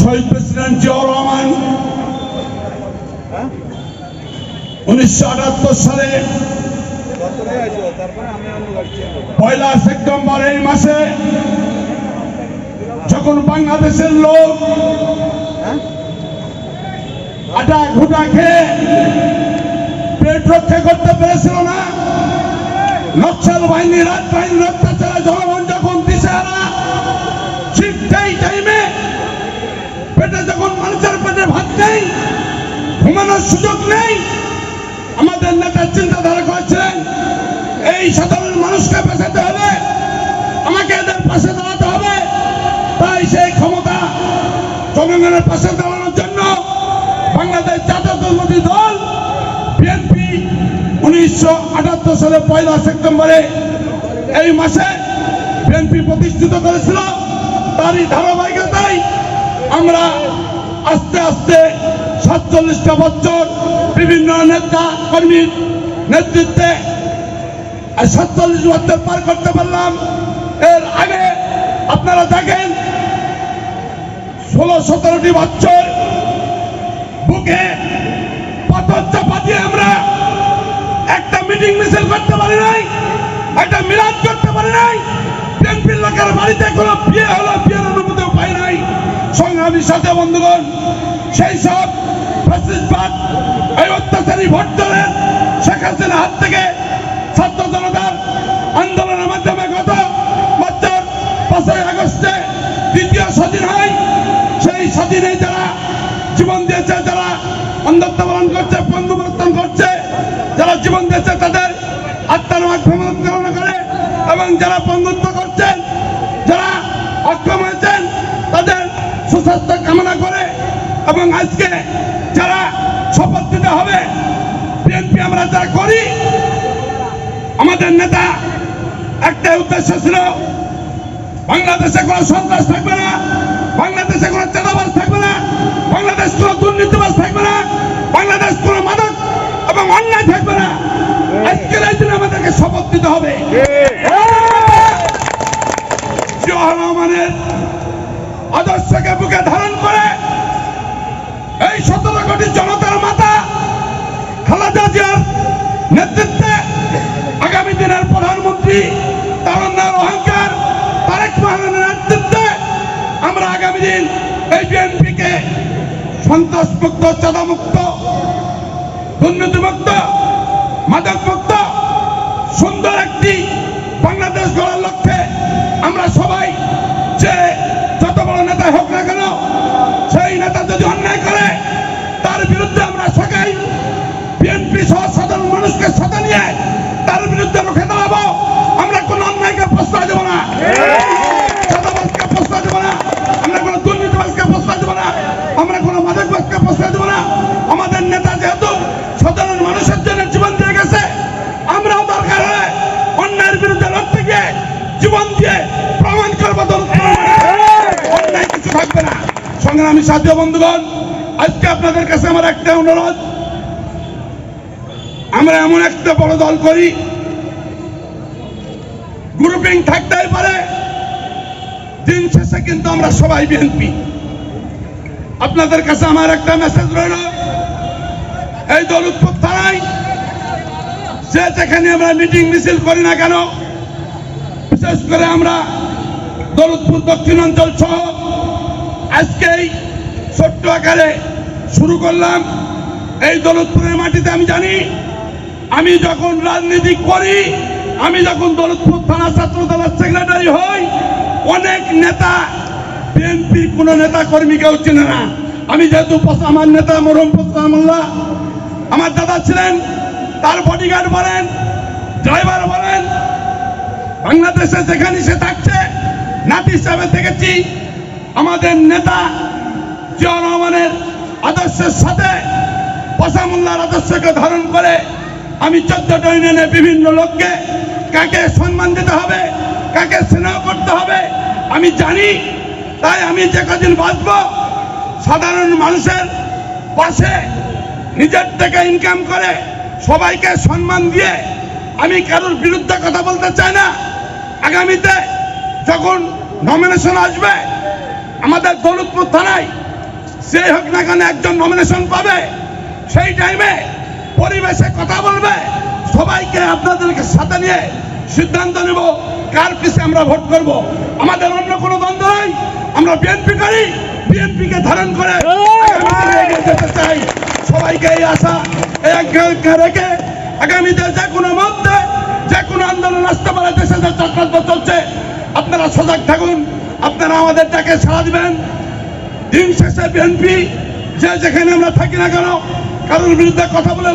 শহীদ president Ziaur Rahman, উনিশশো আটাত্তর সালে পয়লা সেপ্টেম্বর এই মাসে যখন বাংলাদেশের লোক আটা ঘুটা খেয়ে পেট রক্ষা করতে পেরেছিল না নকশাল বাহিনী রাত বাহিনীর অত্যাচারে পেটে যখন মানুষের পেটে ভাত নেই, ঘুমানোর সুযোগ নেই, আমাদের নেতা চিন্তাধারা করেছিলেন এই সাধারণ মানুষকে বাঁচাতে হবে, আমাকে এদের পাশে দাঁড়াতে হবে। তাই সেই ক্ষমতা জনগণের পাশে দাঁড়ানোর জন্য বাংলাদেশ জাতীয়তাবাদী দল, বিএনপি উনিশশো আটাত্তর সালে পয়লা সেপ্টেম্বরে এই মাসে বিএনপি প্রতিষ্ঠিত করেছিল। তারই ধারাবাহিকতায় আমরা আস্তে আস্তে সাতচল্লিশটা বছর বিভিন্ন নেতা কর্মীর নেতৃত্বে সাতচল্লিশ বছর পার করতে পারলাম। এর আগে আপনারা দেখেন, ষোলো, সতেরোটি বছর বুকে পাথর চাপা দিয়ে আমরা একটা মিটিং মিছিল করতে পারি নাই, একটা মিলাদ করতে পারি নাই। বাড়িতে কোনো বিয়ে হলো বিয়ের সাথে বন্ধুগণ, সেই সব অত্যাচারী ভোট দলের শেখ হাসিনার হাত থেকে ছাত্র জনতার আন্দোলনের মাধ্যমে গত বছর পাঁচই আগস্টে দ্বিতীয় স্বাধীন হয়। সেই স্বাধীনে যারা জীবন দিয়েছে, যারা অন্ধত্ব পালন করছে বন্ধুবর্তন করছে, যারা জীবন দিয়েছে, তাদের আত্মার মাধ্যমে করে এবং যারা বন্ধুত্ব করছেন, যারা অক্ষম সুস্বাস্থ্য কামনা করে এবং আজকে যারা শপথ দিতে হবে বিএনপি আমরা যারা করি আমাদের নেতা একটাই উদ্দেশ্য ছিল বাংলাদেশে কোনো সন্ত্রাস থাকবে না বাংলাদেশে কোনো চাঁদাবাজ থাকবে না বাংলাদেশ কোনো দুর্নীতিবাজ থাকবে না বাংলাদেশ কোনো মাদক এবং অন্যায় থাকবে না। আজকের এই দিনে আমাদেরকে শপথ দিতে হবে। রহমানের আদর্শকে বুকে ধারণ করে এই সতেরো কোটি জনতার মাতা খালেদা জিয়ার নেতৃত্বে আগামী দিনের প্রধানমন্ত্রী তারন্নার অহংকার, তারেক রহমানের নেতৃত্বে আমরা আগামী দিন এই বিএনপিকে সন্ত্রাস মুক্ত চাঁদা মুক্ত দুর্নীতি মুক্ত মুক্ত সুন্দর একটি বাংলাদেশ গড়ার লক্ষ্যে আমরা সবাই যে যত বড় নেতা হোক না কেন সেই নেতা যদি অন্যায় করে তার বিরুদ্ধে আমরা সবাই বিএনপি সহ সাধারণ মানুষকে সাথে নিয়ে তার বিরুদ্ধে রুখে দাঁড়াবো আমরা কোন অন্যায়কে প্রশ্রয় দেবো না চাঁদাবাজকে প্রশ্রয় দেবো না আমরা কোনো দুর্নীতিবাজকে প্রশ্রয় দেবো না আমরা কোনো মাদকবাজকে প্রশ্রয় দেবো না আমাদের নেতা যেহেতু সাধারণ মানুষের জন্য জীবন দিয়ে গেছে আমরাও দরকার হলে অন্যায়ের বিরুদ্ধে লড়তে গিয়ে জীবন দিয়ে প্রমাণ করব দল অন্যায় কিছু থাকবে না সংগ্রামী সাথী বন্ধুগণ, আজকে আপনাদের কাছে আমার একটা অনুরোধ। আমরা এমন একটা বড় দল করি গ্রুপিং থাকতেই পারে, দিন শেষে কিন্তু আমরা সবাই বিএনপি আপনাদের কাছে আমার একটা মেসেজ রইল, এই দল দৌলতপুর থানায় যে যেখানে আমরা মিটিং মিছিল করি না কেন, বিশেষ করে আমরা দল দৌলতপুর দক্ষিণাঞ্চল সহ আজকেই ছোট্ট আকারে শুরু করলাম। এই দৌলতপুরের মাটিতে আমি জানি, আমি যখন রাজনীতি করি, আমি যখন দৌলতপুর থানা ছাত্র দলের সেক্রেটারি হই, অনেক নেতা বিএনপির কোন নেতা কর্মীকেও চেনে না। আমি যেহেতু আমার নেতা মরম মোল্লা, আমার দাদা ছিলেন, তার বডিগার্ড বলেন ড্রাইভার বলেন, বাংলাদেশে যেখানে সে থাকছে, নাতি হিসাবে দেখেছি আমাদের নেতা জিয়া রহমানের আদর্শের সাথে পসামুল্লার আদর্শকে ধারণ করে আমি চোদ্দটা ইউনিয়নে বিভিন্ন লোককে কাকে সম্মান দিতে হবে, কাকে স্নেহ করতে হবে, আমি জানি, তাই আমি যে কদিন বাঁচব, সাধারণ মানুষের পাশে নিজের থেকে ইনকাম করে সবাইকে সম্মান দিয়ে আমি কারোর বিরুদ্ধে কথা বলতে চাই না। আগামীতে যখন নমিনেশন আসবে আমাদের দৌলতপুর থানায় যে হোক না কেন একজন নমিনেশন পাবে, সেই টাইমে পরিবেশে কথা বলবে। সবাইকে আপনাদেরকে সাথে নিয়ে সিদ্ধান্ত নেব, কার পিছে আমরা ভোট করব। আমাদের অন্য কোনো দ্বন্দ্ব নাই, আমরা বিএনপি করি বিএনপিকে ধারণ করে যেতে চাই। সবাইকে এই আশা রেখে আগামীতে যে কোনো মধ্যে যে কোনো আন্দোলন আসতে পারে দেশে যে চক্রান্ত আপনারা আমাদের ডাকে সাড়া দিবেন দিন শেষে বিএনপি, যে যেখানে আমরা থাকি না কেন, কারোর বিরুদ্ধে কথা বলে